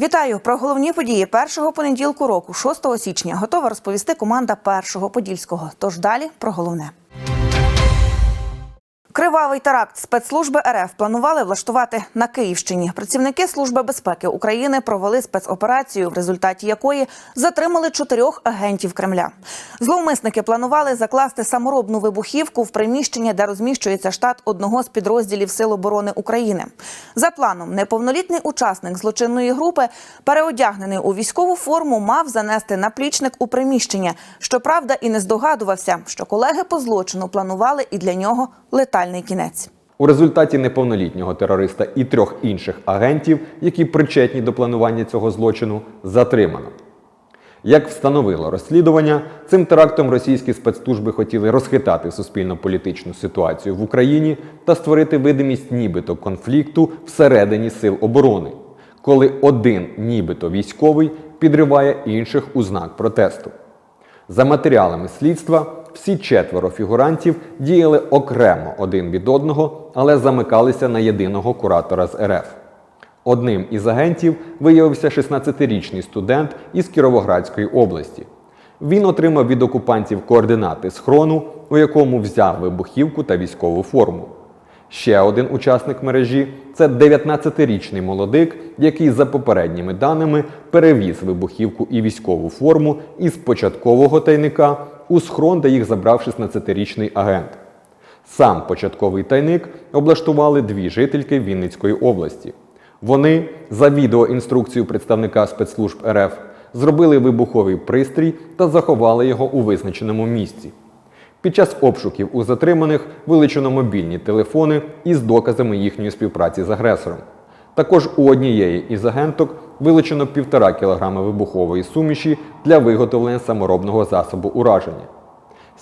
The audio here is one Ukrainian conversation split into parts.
Вітаю про головні події першого понеділку року, 6 січня. Готова розповісти команда першого подільського. Тож далі про головне. Кривавий теракт спецслужби РФ планували влаштувати на Київщині. Працівники Служби безпеки України провели спецоперацію, в результаті якої затримали чотирьох агентів Кремля. Зловмисники планували закласти саморобну вибухівку в приміщення, де розміщується штат одного з підрозділів Сил оборони України. За планом, неповнолітний учасник злочинної групи, переодягнений у військову форму, мав занести наплічник у приміщення. Щоправда, і не здогадувався, що колеги по злочину планували і для нього летальний кінець. У результаті неповнолітнього терориста і трьох інших агентів, які причетні до планування цього злочину, затримано. Як встановило розслідування, цим терактом російські спецслужби хотіли розхитати суспільно-політичну ситуацію в Україні та створити видимість нібито конфлікту всередині сил оборони, коли один нібито військовий підриває інших у знак протесту. За матеріалами слідства, всі четверо фігурантів діяли окремо один від одного, але замикалися на єдиного куратора з РФ. Одним із агентів виявився 16-річний студент із Кіровоградської області. Він отримав від окупантів координати схрону, у якому взяв вибухівку та військову форму. Ще один учасник мережі це 19-річний молодик, який за попередніми даними перевіз вибухівку і військову форму із початкового тайника у схрон, де їх забрав 16-річний агент. Сам початковий тайник облаштували дві жительки Вінницької області. Вони, за відеоінструкцією представника спецслужб РФ, зробили вибуховий пристрій та заховали його у визначеному місці. Під час обшуків у затриманих вилучено мобільні телефони із доказами їхньої співпраці з агресором. Також у однієї із агенток вилучено півтора кілограми вибухової суміші для виготовлення саморобного засобу ураження.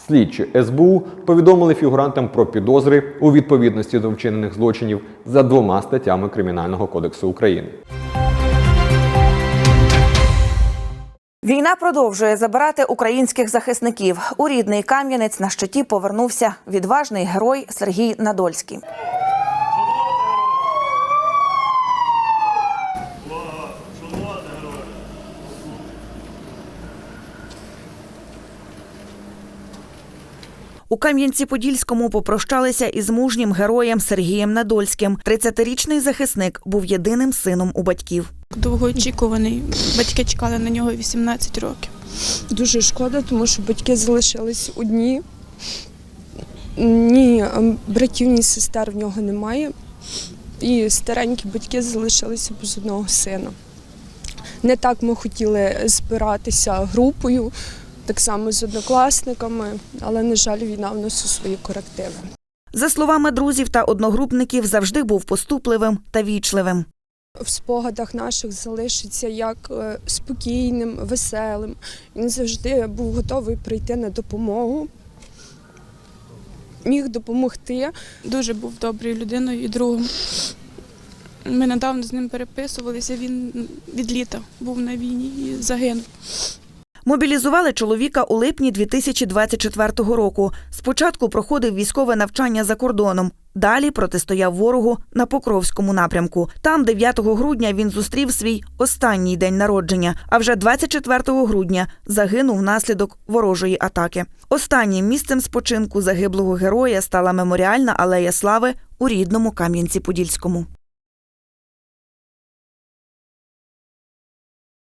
Слідчі СБУ повідомили фігурантам про підозри у відповідності до вчинених злочинів за двома статтями Кримінального кодексу України. Війна продовжує забирати українських захисників. У рідний Кам'янець на щиті повернувся відважний герой Сергій Надольський. У Кам'янці-Подільському попрощалися із мужнім героєм Сергієм Надольським. 30-річний захисник був єдиним сином у батьків. Довгоочікуваний. Батьки чекали на нього 18 років. Дуже шкода, тому що батьки залишились одні. Ні ем, братів, ні сестер в нього немає. І старенькі батьки залишилися без одного сина. Не так ми хотіли збиратися групою, так само з однокласниками, але, на жаль, війна вносить свої корективи. За словами друзів та одногрупників, завжди був поступливим та вічливим. В спогадах наших залишиться як е, спокійним, веселим. Він завжди був готовий прийти на допомогу, міг допомогти. Дуже був доброю людиною і другом. Ми недавно з ним переписувалися. Він від літа був на війні і загинув. Мобілізували чоловіка у липні 2024 року. Спочатку проходив військове навчання за кордоном. Далі протистояв ворогу на Покровському напрямку. Там, 9 грудня, він зустрів свій останній день народження. А вже 24 грудня загинув внаслідок ворожої атаки. Останнім місцем спочинку загиблого героя стала меморіальна алея слави у рідному Кам'янці-Подільському.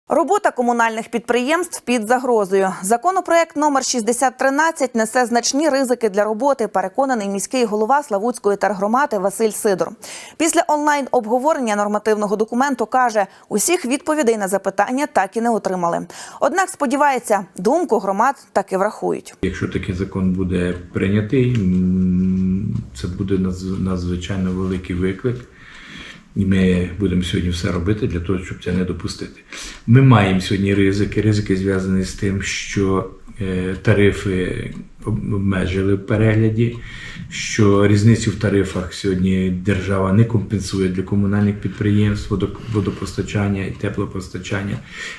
Робота комунальних підприємств під загрозою. Законопроект номер 6013 несе значні ризики для роботи. Переконаний міський голова Славутської тергромади Василь Сидор. Після онлайн обговорення нормативного документу каже, усіх відповідей на запитання так і не отримали. Однак сподівається, думку громад таки врахують. Якщо такий закон буде прийнятий, це буде надз- надзвичайно великий виклик. І ми будемо сьогодні все робити для того, щоб це не допустити. Ми маємо сьогодні ризики. Ризики зв'язані з тим, що е, тарифи обмежили в перегляді, що різницю в тарифах сьогодні держава не компенсує для комунальних підприємств, водо- водопостачання і теплопостачання.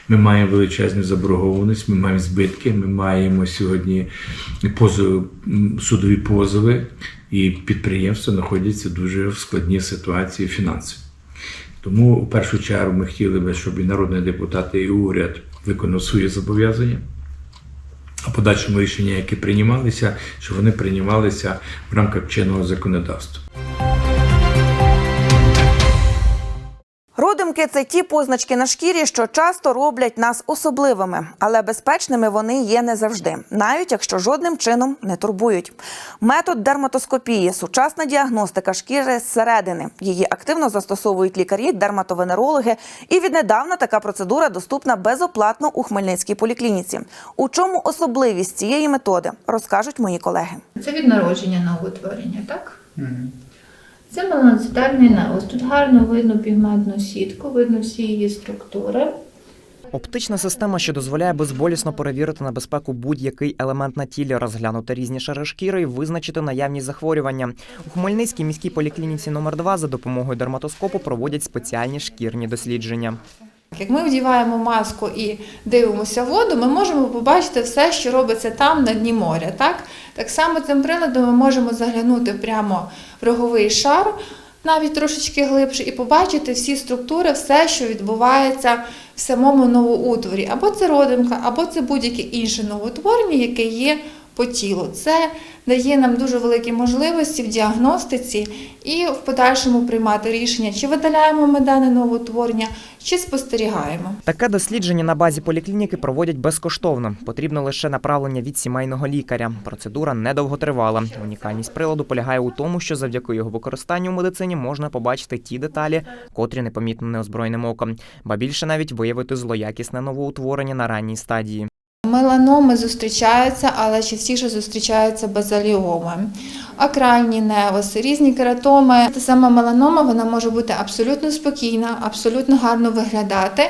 Ми маємо величезну заборгованість, ми маємо збитки, ми маємо сьогодні позов, судові позови, і підприємства знаходяться дуже в складній ситуації фінансовій. Тому в першу чергу ми хотіли би, щоб і народні депутати, і уряд виконав свої зобов'язання. А подальшому рішення, які приймалися, щоб вони приймалися в рамках чинного законодавства. Родимки це ті позначки на шкірі, що часто роблять нас особливими, але безпечними вони є не завжди, навіть якщо жодним чином не турбують. Метод дерматоскопії сучасна діагностика шкіри зсередини. Її активно застосовують лікарі, дерматовенерологи, і віднедавна така процедура доступна безоплатно у Хмельницькій поліклініці. У чому особливість цієї методи розкажуть мої колеги. Це від народження новоутворення, так? Це меланоцитарний навоз. Тут гарно видно пігментну сітку, видно всі її структури. Оптична система, що дозволяє безболісно перевірити на безпеку будь-який елемент на тілі, розглянути різні шари шкіри і визначити наявність захворювання. У Хмельницькій міській поліклініці номер 2 за допомогою дерматоскопу проводять спеціальні шкірні дослідження. Як ми вдіваємо маску і дивимося воду, ми можемо побачити все, що робиться там на дні моря. Так, так само цим приладом ми можемо заглянути прямо в роговий шар, навіть трошечки глибше, і побачити всі структури, все, що відбувається в самому новоутворі. Або це родимка, або це будь-яке інше новоутворення, яке є по тілу. Це дає нам дуже великі можливості в діагностиці і в подальшому приймати рішення, чи видаляємо ми дане новоутворення, чи спостерігаємо. Таке дослідження на базі поліклініки проводять безкоштовно. Потрібно лише направлення від сімейного лікаря. Процедура недовготривала. Унікальність приладу полягає у тому, що завдяки його використанню в медицині можна побачити ті деталі, котрі непомітно неозброєним оком, ба більше навіть виявити злоякісне новоутворення на ранній стадії. Меланоми зустрічаються, але частіше зустрічаються базаліоми, акральні невоси, різні кератоми. Та сама меланома вона може бути абсолютно спокійна, абсолютно гарно виглядати.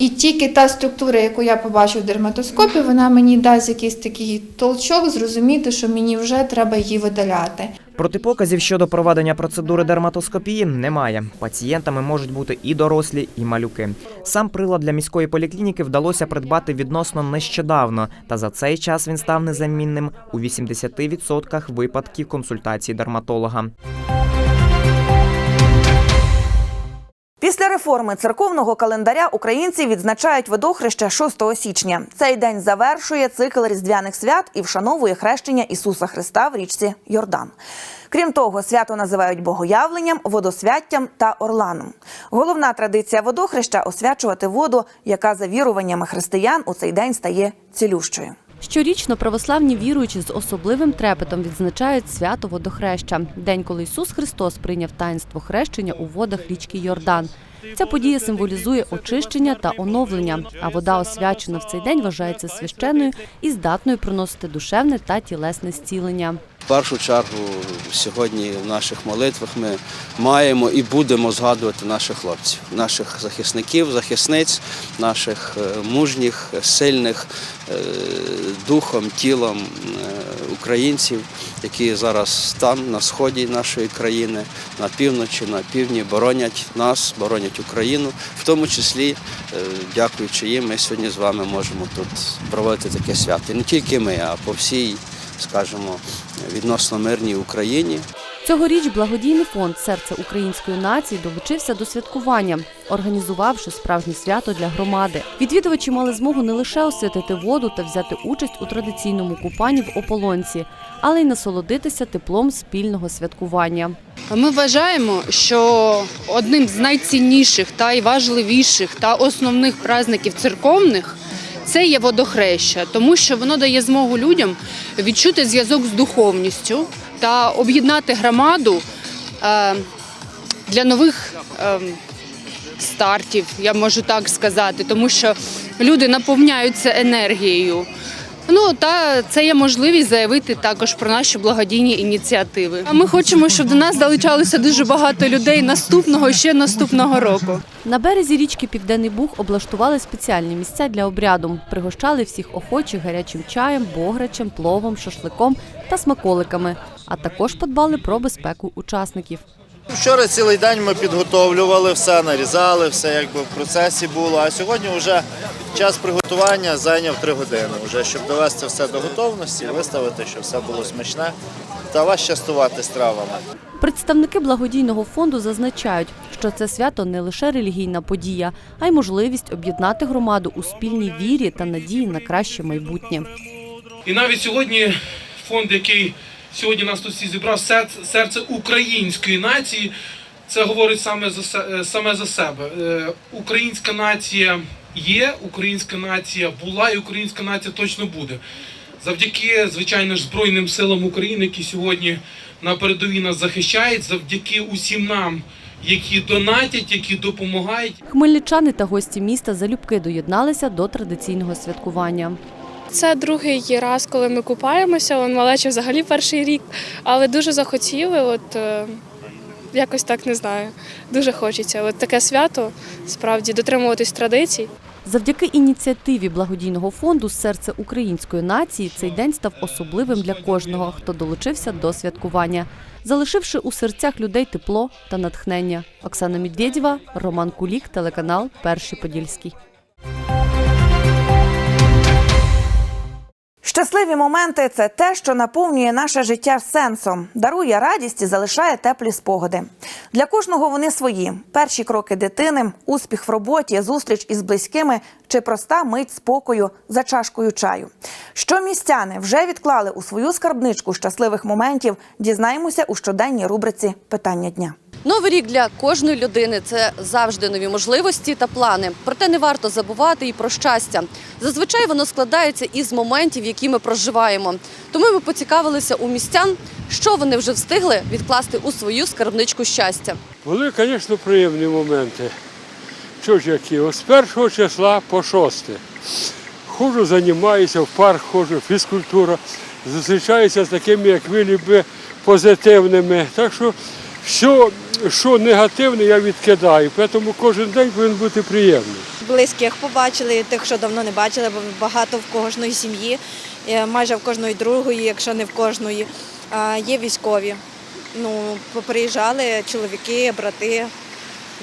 І тільки та структура, яку я побачу в дерматоскопі, вона мені дасть якийсь такий толчок, зрозуміти, що мені вже треба її видаляти. Протипоказів щодо проведення процедури дерматоскопії немає. Пацієнтами можуть бути і дорослі, і малюки. Сам прилад для міської поліклініки вдалося придбати відносно нещодавно, та за цей час він став незамінним у 80% випадків консультації дерматолога. Після реформи церковного календаря українці відзначають водохреще 6 січня. Цей день завершує цикл різдвяних свят і вшановує хрещення Ісуса Христа в річці Йордан. Крім того, свято називають богоявленням, водосвяттям та орланом. Головна традиція водохреща освячувати воду, яка за віруваннями християн у цей день стає цілющою. Щорічно православні віруючі з особливим трепетом відзначають свято водохреща день, коли Ісус Христос прийняв таїнство хрещення у водах річки Йордан. Ця подія символізує очищення та оновлення, а вода, освячена в цей день, вважається священною і здатною приносити душевне та тілесне зцілення. Першу чергу сьогодні в наших молитвах ми маємо і будемо згадувати наших хлопців, наших захисників, захисниць, наших е, мужніх, сильних е, духом, тілом е, українців, які зараз там, на сході нашої країни, на півночі, на півдні боронять нас, боронять Україну, в тому числі, дякуючи їм, ми сьогодні з вами можемо тут проводити таке свято. І не тільки ми, а по всій скажімо, відносно мирній Україні. Цьогоріч благодійний фонд Серце української нації долучився до святкування, організувавши справжнє свято для громади. Відвідувачі мали змогу не лише освятити воду та взяти участь у традиційному купанні в ополонці, але й насолодитися теплом спільного святкування. Ми вважаємо, що одним з найцінніших та й важливіших та основних праздників церковних це є водохреща, тому що воно дає змогу людям відчути зв'язок з духовністю та об'єднати громаду е, для нових е, стартів, я можу так сказати, тому що люди наповняються енергією. Ну та це є можливість заявити також про наші благодійні ініціативи. А ми хочемо, щоб до нас долучалося дуже багато людей наступного ще наступного року. На березі річки Південний Буг облаштували спеціальні місця для обряду. Пригощали всіх охочих гарячим чаєм, бограчем, пловом, шашликом та смаколиками, а також подбали про безпеку учасників. Вчора цілий день ми підготовлювали все, нарізали, все якби в процесі було. А сьогодні вже час приготування зайняв три години, вже щоб довести все до готовності, виставити, щоб все було смачне. та вас частувати стравами. Представники благодійного фонду зазначають, що це свято не лише релігійна подія, а й можливість об'єднати громаду у спільній вірі та надії на краще майбутнє. І навіть сьогодні фонд, який сьогодні нас тут всі зібрав, серце, української нації, це говорить саме за, е, саме за себе. Е, Українська нація є, українська нація була і українська нація точно буде. Завдяки, звичайно ж, Збройним силам України, які сьогодні на передовій нас захищають, завдяки усім нам, які донатять, які допомагають. Хмельничани та гості міста залюбки доєдналися до традиційного святкування. Це другий раз, коли ми купаємося. Он малече взагалі перший рік, але дуже захотіли. От е, якось так не знаю. Дуже хочеться. От таке свято справді дотримуватись традицій. Завдяки ініціативі благодійного фонду Серце української нації цей день став особливим для кожного, хто долучився до святкування, залишивши у серцях людей тепло та натхнення. Оксана Медведєва, Роман Кулік, телеканал Перший Подільський. Щасливі моменти це те, що наповнює наше життя сенсом, дарує радість і залишає теплі спогади. Для кожного вони свої: перші кроки дитини, успіх в роботі, зустріч із близькими чи проста мить спокою за чашкою чаю. Що містяни вже відклали у свою скарбничку щасливих моментів, дізнаємося у щоденній рубриці Питання дня. Новий рік для кожної людини це завжди нові можливості та плани. Проте не варто забувати і про щастя. Зазвичай воно складається із моментів, які ми проживаємо. Тому ми поцікавилися у містян, що вони вже встигли відкласти у свою скарбничку щастя. Були, звісно, приємні моменти. Ось з першого числа по шосте. Ходжу, займаюся, в парк ходжу, фізкультура. Зустрічаюся з такими, як ви, ніби позитивними. Так що все, що негативне, я відкидаю. Тому кожен день повинен бути приємний. близьких побачили, тих, що давно не бачили, бо багато в кожної сім'ї, е, майже в кожної другої, якщо не в кожної. Є військові. Ну, поприїжджали чоловіки, брати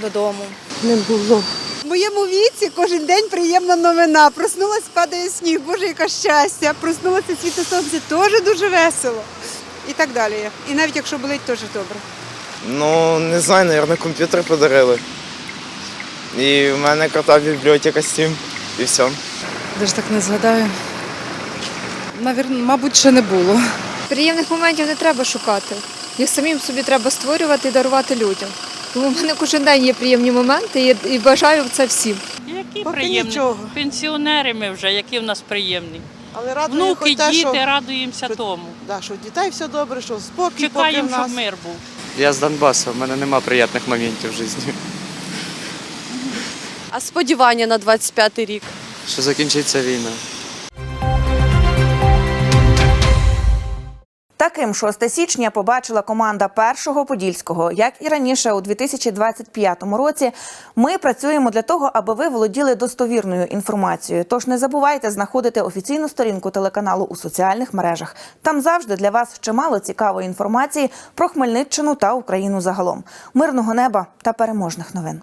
додому. Не було. В моєму віці кожен день приємна новина. Проснулась, падає сніг, боже, яке щастя. Проснулося світе сонце, теж дуже весело. І так далі. І навіть якщо болить, теж добре. Ну, не знаю, мабуть, комп'ютер подарили. І в мене кота бібліотека Steam, і все. Даже так не згадаю. Навірно, мабуть, ще не було. Приємних моментів не треба шукати. Їх самим собі треба створювати і дарувати людям. Тому в мене кожен день є приємні моменти і, бажаю це всім. Які Поки приємні? нічого. Пенсіонери ми вже, які в нас приємні. Але радує Внуки, хоч те, діти, що, радуємося тому. да, що в дітей все добре, що спокій поки в Чекаємо, нас. щоб мир був. Я з Донбасу, в мене нема приємних моментів в житті. А сподівання на 25-й рік. Що закінчиться війна. Таким 6 січня побачила команда першого подільського. Як і раніше, у 2025 році, ми працюємо для того, аби ви володіли достовірною інформацією. Тож не забувайте знаходити офіційну сторінку телеканалу у соціальних мережах. Там завжди для вас чимало цікавої інформації про Хмельниччину та Україну загалом. Мирного неба та переможних новин.